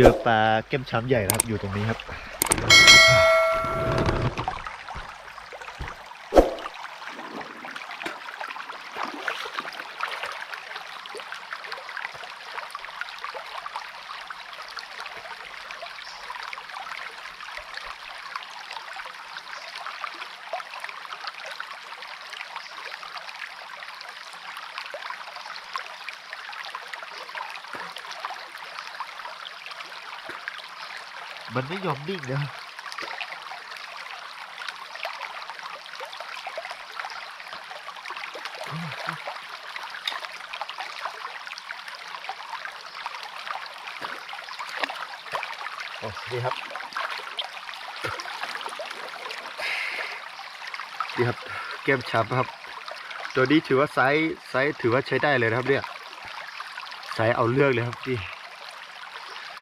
เจอปลาแก้มช้ำใหญ่นะครับอยู่ตรงนี้ครับ มันไม่ยอมนิ่งนะโอ้นี่ครับนี่ครับแก้มช้ำครับ ตัวนี้ถือว่าไซส์ไซส์ถือว่าใช้ได้เลยนะครับเนี่ย ไซส์เอาเรื่องเลยครับพี่